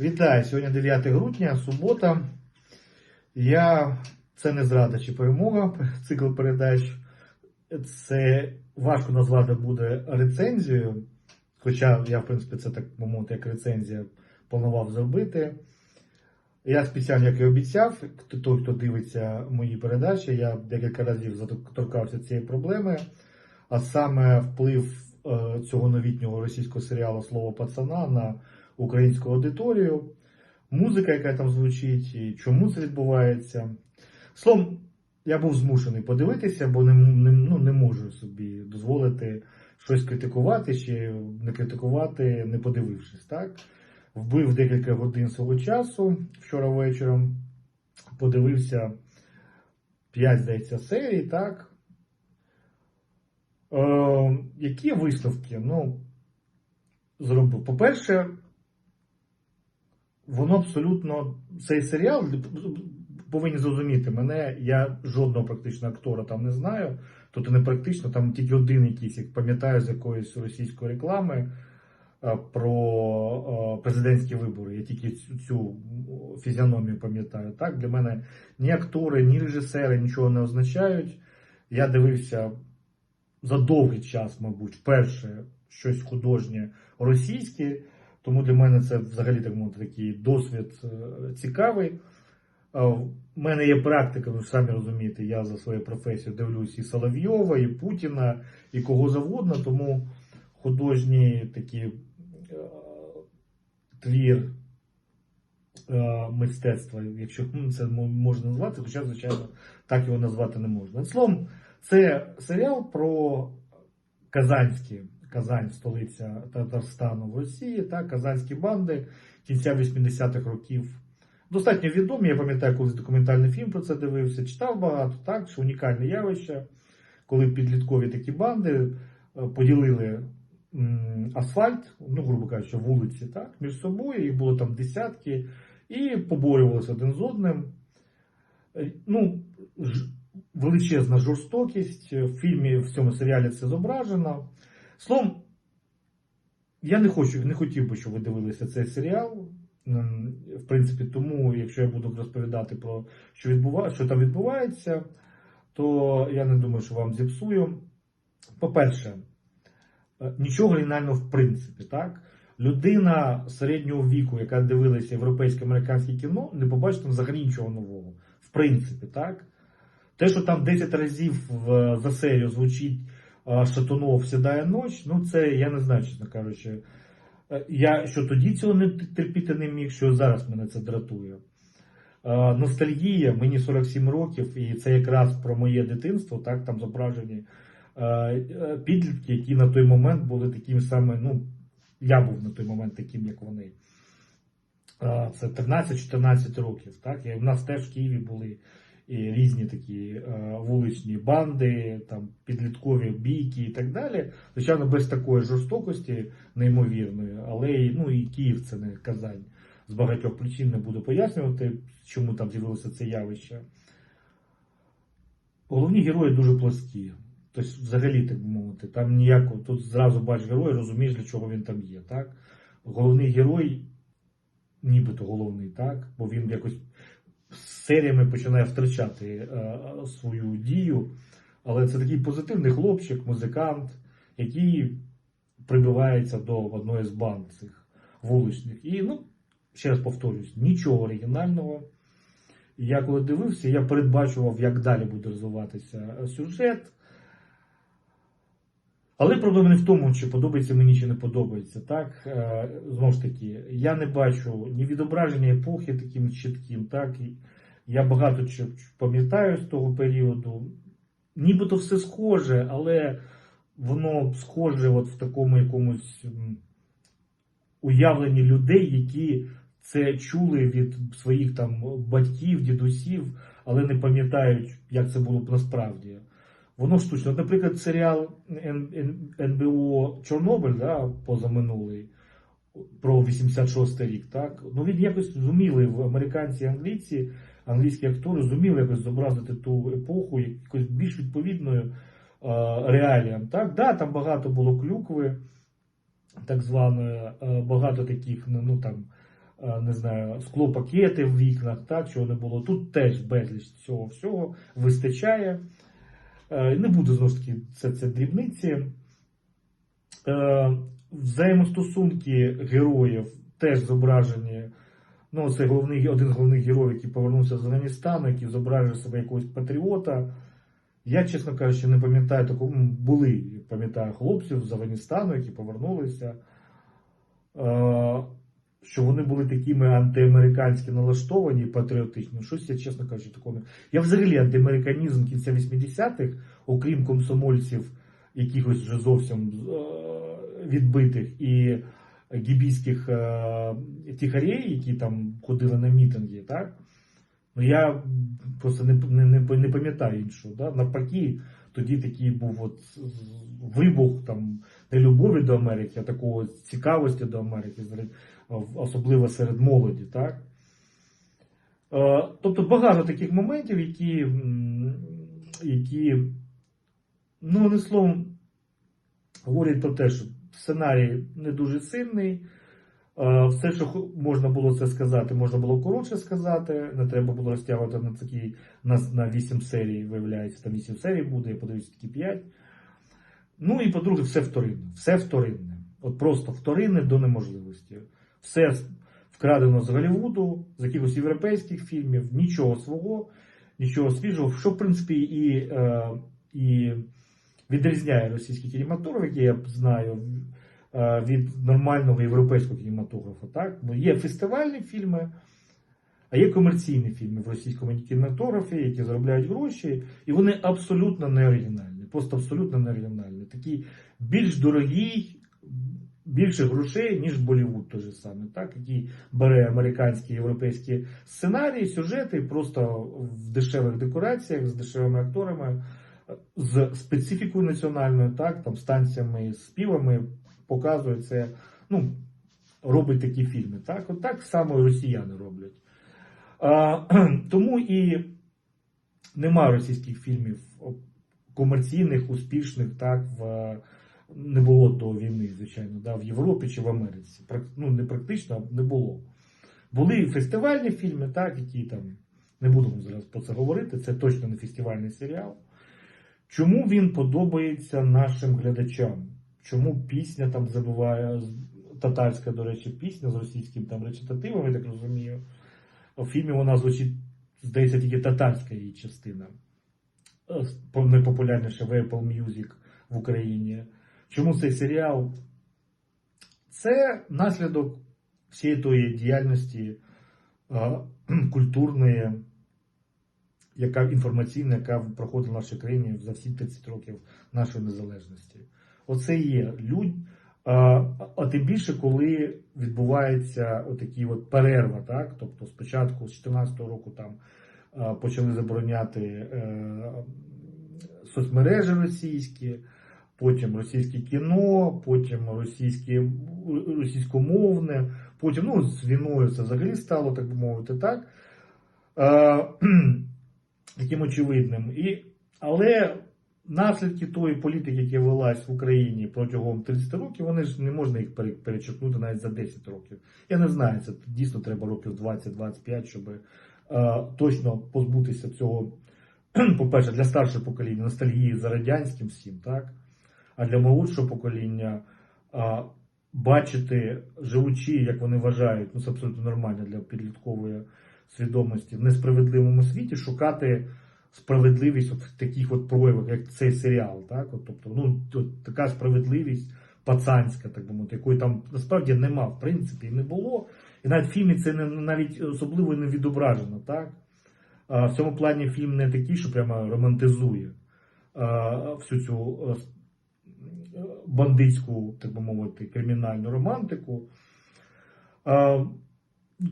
Вітаю! Сьогодні 9 грудня, субота. Я це не зрада чи перемога, цикл передач. Це важко назвати буде рецензією. Хоча я, в принципі, це так мовити, як рецензія планував зробити. Я спеціально, як і обіцяв, той, хто дивиться мої передачі, я декілька разів торкався цієї проблеми, а саме вплив е, цього новітнього російського серіалу Слово пацана на українську аудиторію, музика, яка там звучить, і чому це відбувається. Словом, я був змушений подивитися, бо не, не, ну, не можу собі дозволити щось критикувати чи не критикувати, не подивившись. так. Вбив декілька годин свого часу вчора вечором, подивився 5, здається, серій, так. Е, які висновки? Ну, зробив. По-перше, воно абсолютно цей серіал повинні зрозуміти мене. Я жодного практично актора там не знаю. Тобто не практично, там тільки один якийсь, як пам'ятаю, з якоїсь російської реклами про президентські вибори. Я тільки цю, фізіономію пам'ятаю. Так, для мене ні актори, ні режисери нічого не означають. Я дивився за довгий час, мабуть, вперше щось художнє російське. Тому для мене це взагалі так мовити такий досвід е, цікавий. У мене є практика, ви самі розумієте, я за свою професію дивлюсь і Соловйова, і Путіна, і кого завгодно, тому художній такий е, твір е, мистецтва, якщо ну, це можна назвати, хоча, звичайно, так його назвати не можна. Словом, це серіал про Казанські. Казань, столиця Татарстану в Росії, та казанські банди кінця 80-х років. Достатньо відомі. Я пам'ятаю, колись документальний фільм про це дивився, читав багато, так, що унікальне явище, коли підліткові такі банди е, поділили асфальт, ну, грубо кажучи, вулиці, так, між собою, їх було там десятки, і поборювалися один з одним. Е, ну, Величезна жорстокість. В фільмі в цьому серіалі це зображено. Словом, я не хочу, не хотів би, щоб ви дивилися цей серіал. В принципі, тому, якщо я буду розповідати про що відбува... що там відбувається, то я не думаю, що вам зіпсую. По-перше, е, нічого оригінального в принципі, так? Людина середнього віку, яка дивилася європейське американське кіно, не побачить там взагалі нічого нового. В принципі, так? Те, що там 10 разів за серію звучить Шатунов сідає ніч, ну це я не знаю, чесно кажучи. Е, я що тоді цього не терпіти не міг, що зараз мене це дратує. Е, ностальгія, мені 47 років, і це якраз про моє дитинство, так там зображені е, підлітки, які на той момент були такими самими, ну, я був на той момент таким, як вони. Це 13-14 років. так, і У нас теж в Києві були різні такі е, вуличні банди, там підліткові бійки і так далі. Звичайно, без такої жорстокості неймовірної, але ну, і Київ це не Казань. З багатьох причин не буду пояснювати, чому там з'явилося це явище. Головні герої дуже пласкі. Тобто, взагалі, так би мовити, там ніякого, тут зразу бачиш героя, розумієш, для чого він там є. так? Головний герой, нібито головний, так? бо він якось серіями починає втрачати е, свою дію. Але це такий позитивний хлопчик, музикант, який прибивається до одної з банд цих вуличних. І, ну, ще раз повторюсь, нічого оригінального. Я коли дивився, я передбачував, як далі буде розвиватися сюжет. Але проблема не в тому, чи подобається мені, чи не подобається. Так, е, Знову ж таки, я не бачу ні відображення епохи таким чітким. так, Я багато чого пам'ятаю з того періоду. Нібито все схоже, але воно схоже от в такому якомусь уявленні людей, які це чули від своїх там батьків, дідусів, але не пам'ятають, як це було б насправді воно штучно. Наприклад, серіал НБО Чорнобиль, да, позаминулий, про 86 рік, так, ну він якось зуміли в американці і англійці, англійські актори зуміли якось зобразити ту епоху якось більш відповідною е, реаліям. Так, да, там багато було клюкви, так званої, е, багато таких, ну, ну там. е, не знаю, склопакети в вікнах, так, чого не було. Тут теж безліч цього всього вистачає. Не буду знову ж таки, це, це дрібниці. Взаємостосунки героїв теж зображені. Ну, це головний, один з головних героїв, який повернувся з Афганістану, який зображує себе якогось патріота. Я, чесно кажучи, не пам'ятаю такого. Були, пам'ятаю, хлопців з Афганістану, які повернулися. Е, Що вони були такими антиамериканськи налаштовані і патріотичні. Щось я, чесно кажучи, такого. Я взагалі антиамериканізм кінця 80-х, окрім комсомольців, якихось вже зовсім е, відбитих і гібійських е, тихарей, які там ходили на мітинги, так? Ну я просто не, не, не, не пам'ятаю іншого. Да? Навпаки, тоді такий був от вибух там не любові до Америки, а такого цікавості до Америки, особливо серед молоді. Так? Е, Тобто багато таких моментів, які, які ну, не словом, говорять про те, що сценарій не дуже сильний. Е, Все, що можна було це сказати, можна було коротше сказати. Не треба було розтягувати на такі на, на 8 серій, виявляється, там 8 серій буде, я подивлюся тільки 5. Ну і по-друге, все вторинне. Все вторинне. От просто вторинне до неможливості. Все вкрадено з Голлівуду, з якихось європейських фільмів, нічого свого, нічого свіжого, що, в принципі, і, е, і відрізняє російський кінематограф, який я знаю, е, від нормального європейського кінематографу. Так? Бо є фестивальні фільми, а є комерційні фільми в російському кінематографі, які заробляють гроші, і вони абсолютно не оригінальні. Просто абсолютно не оригінальні. Такі більш дорогі, більше грошей, ніж Болівуд той же саме, так? який бере американські європейські сценарії, сюжети, просто в дешевих декораціях з дешевими акторами, з специфікою національною, так, там, станціями, співами показує це, ну, робить такі фільми. Так, От так само і росіяни роблять. А, тому і нема російських фільмів комерційних, успішних, так, в, не було до війни, звичайно, да, в Європі чи в Америці. Ну, не практично, а не було. Були і фестивальні фільми, так, які там, не будемо зараз про це говорити, це точно не фестивальний серіал. Чому він подобається нашим глядачам? Чому пісня там забуває, татарська, до речі, пісня з російським там речитативом, я так розумію. У фільмі вона звучить, здається, тільки татарська її частина. Е, по- Найпопулярніша в Apple Music в Україні. Чому цей серіал? Це наслідок всієї тої діяльності е, культурної, яка інформаційна, яка проходила в нашій країні за всі 30 років нашої незалежності. Оце є людь. А, тим більше, коли відбувається отакі от перерва, так? Тобто спочатку з 2014 року там почали забороняти е, соцмережі російські, потім російське кіно, потім російське, російськомовне, потім ну, з війною це взагалі стало, так би мовити, так. Таким очевидним. І, але наслідки тої політики, яка велась в Україні протягом 30 років, вони ж не можна їх перечеркнути навіть за 10 років. Я не знаю, це дійсно треба років 20-25, щоб е, точно позбутися цього, по-перше, для старшого покоління ностальгії за радянським всім, так? А для молодшого покоління е, бачити, живучи, як вони вважають, ну це абсолютно нормально для підліткової свідомості в несправедливому світі, шукати справедливість от в таких от проявах, як цей серіал. Так? От, тобто, ну, от така справедливість пацанська, так би мовити, якої там насправді нема, в принципі, і не було. І навіть в фільмі це не, навіть особливо не відображено. Так? А, в цьому плані фільм не такий, що прямо романтизує а, всю цю бандитську, так би мовити, кримінальну романтику. А,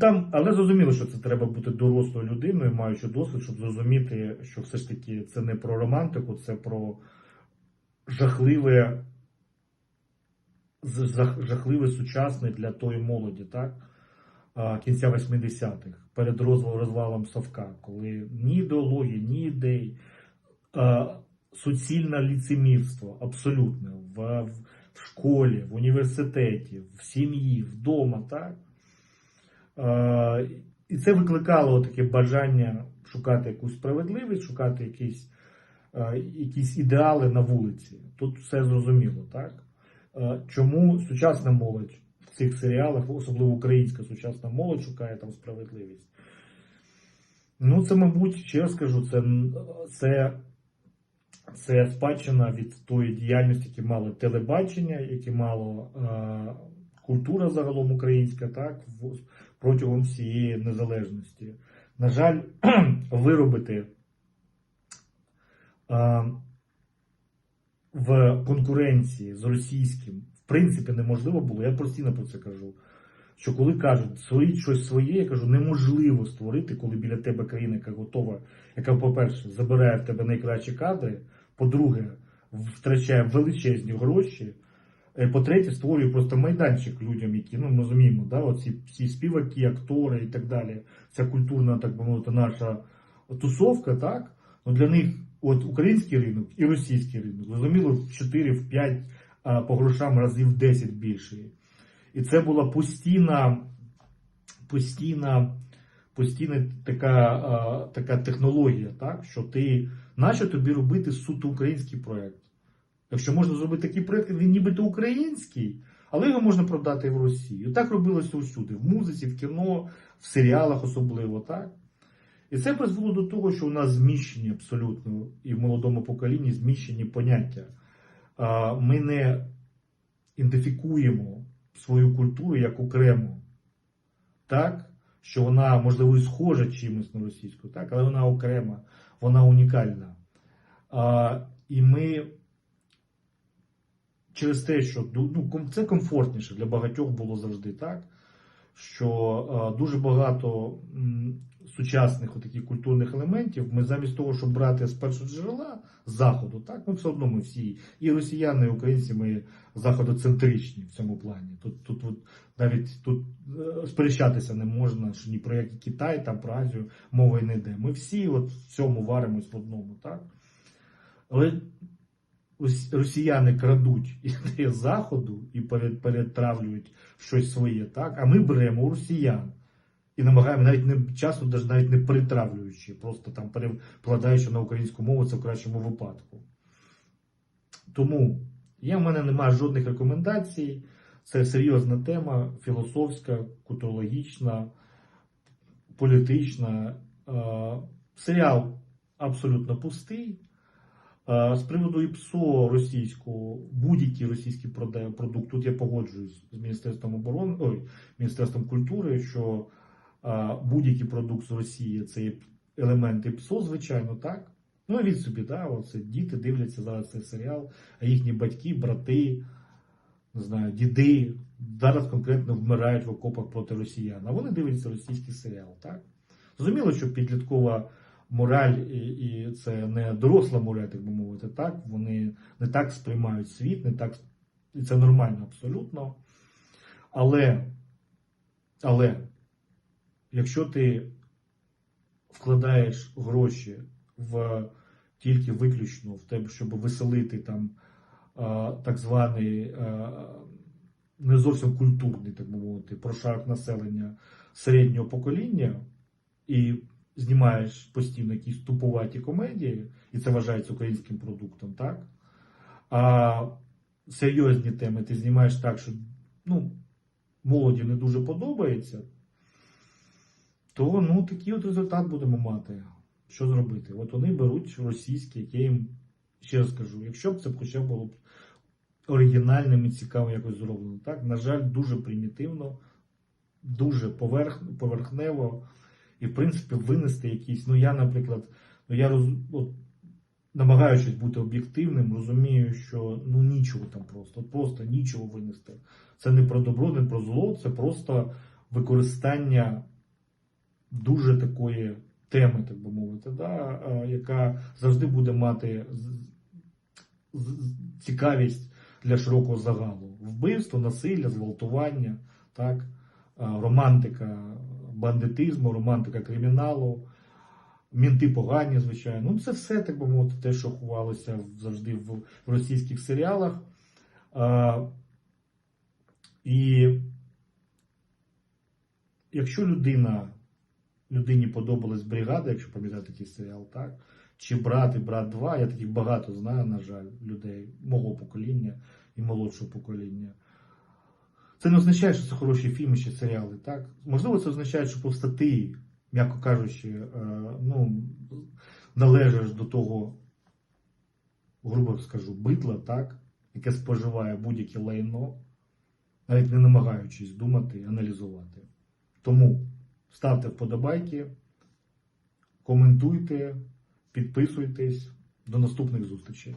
там, але зрозуміло, що це треба бути дорослою людиною, маючи досвід, щоб зрозуміти, що все ж таки це не про романтику, це про жахливе, жахливе сучасне для тої молоді, так? Кінця 80-х, перед розвалом, Совка, коли ні ідеології, ні ідей, суцільне ліцемірство абсолютне в школі, в університеті, в сім'ї, вдома, так? І це викликало таке бажання шукати якусь справедливість, шукати якісь, якісь ідеали на вулиці. Тут все зрозуміло, так? Чому сучасна молодь в цих серіалах, особливо українська сучасна молодь, шукає там справедливість? Ну, це, мабуть, ще раз кажу, це, це, це спадщина від тої діяльності, які мало телебачення, які мало е, культура загалом українська, так, в, протягом всієї незалежності. На жаль, виробити в конкуренції з російським в принципі неможливо було. Я постійно про це кажу. Що коли кажуть, створіть щось своє, я кажу, неможливо створити, коли біля тебе країна, яка готова, яка, по-перше, забирає в тебе найкращі кадри, по-друге, втрачає величезні гроші. Е, По-третє, створює просто майданчик людям, які ну ми розуміємо, да, оці всі співаки, актори і так далі. Ця культурна, так би мовити, наша тусовка, так? Ну для них от український ринок і російський ринок, зрозуміло, в 4, в 5, а по грошам разів 10 більший. І це була постійна, постійна, постійна така, така технологія, так? що ти, нащо тобі робити суто український проєкт? Якщо можна зробити такий проєкт, він нібито український, але його можна продати в Росію. Так робилося усюди, в музиці, в кіно, в серіалах особливо, так? І це призвело до того, що у нас зміщені абсолютно і в молодому поколінні зміщені поняття. Ми не ідентифікуємо свою культуру як окрему, так? Що вона, можливо, і схожа чимось на російську, так? але вона окрема, вона унікальна. І ми через те, що ну, це комфортніше для багатьох було завжди так, що а, дуже багато сучасних таких культурних елементів ми замість того, щоб брати з першого джерела з заходу, так, ми все одно ми всі, і росіяни, і українці, ми заходоцентричні в цьому плані. Тут, тут, от, навіть тут е, сперечатися не можна, що ні про який Китай, там про Азію мова й не йде. Ми всі от в цьому варимось в одному, так? Але росіяни крадуть ідеї заходу і перетравлюють щось своє, так? А ми беремо росіян і намагаємо навіть не часто навіть не перетравлюючи, просто там перекладаючи на українську мову, це в кращому випадку. Тому є в мене немає жодних рекомендацій. Це серйозна тема, філософська, культурологічна, політична. Е, Серіал абсолютно пустий. Е, З приводу ІПСО російського, будь-який російський продукт, тут я погоджуюсь з Міністерством оборони, ой, Міністерством культури, що е, будь-який продукт з Росії це елементи ПСО, звичайно, так. Ну, від собі, да, оце діти дивляться зараз цей серіал, а їхні батьки, брати, не знаю, діди зараз конкретно вмирають в окопах проти росіян. А вони дивляться російський серіал, так? Зрозуміло, що підліткова мораль і, і це не доросла мораль, так би мовити, так? Вони не так сприймають світ, не так, і це нормально абсолютно. Але, але, якщо ти вкладаєш гроші в тільки виключно в тебе, щоб веселити там так званий не зовсім культурний, так би мовити, прошарок населення середнього покоління, і знімаєш постійно якісь тупуваті комедії, і це вважається українським продуктом, так? А серйозні теми ти знімаєш так, що ну, молоді не дуже подобається, то ну, такий от результат будемо мати. Що зробити? От вони беруть російське, яке їм, ще раз кажу, якщо б це хоча б було б оригінальним і цікаво якось зроблено. Так, на жаль, дуже примітивно, дуже поверх, поверхнево, і, в принципі, винести якісь. Ну, я, наприклад, ну я роз, от, намагаючись бути об'єктивним, розумію, що ну нічого там просто, просто нічого винести. Це не про добро, не про зло, це просто використання дуже такої теми, так би мовити, да, яка завжди буде мати цікавість для широкого загалу. Вбивство, насилля, зґвалтування, так, романтика бандитизму, романтика криміналу, мінти погані, звичайно. Ну, це все, так би мовити, те, що ховалося завжди в, російських серіалах. А, і якщо людина, людині подобалась бригада, якщо пам'ятаєте такий серіал, так? Чи брат і брат 2, я таких багато знаю, на жаль, людей мого покоління і молодшого покоління. Це не означає, що це хороші фільми чи серіали, так? Можливо, це означає, що просто ти, м'яко кажучи, е, ну, належиш до того, грубо скажу, бидла, так? яке споживає будь-яке лайно, навіть не намагаючись думати, аналізувати. Тому ставте вподобайки, коментуйте, підписуйтесь. До наступних зустрічей.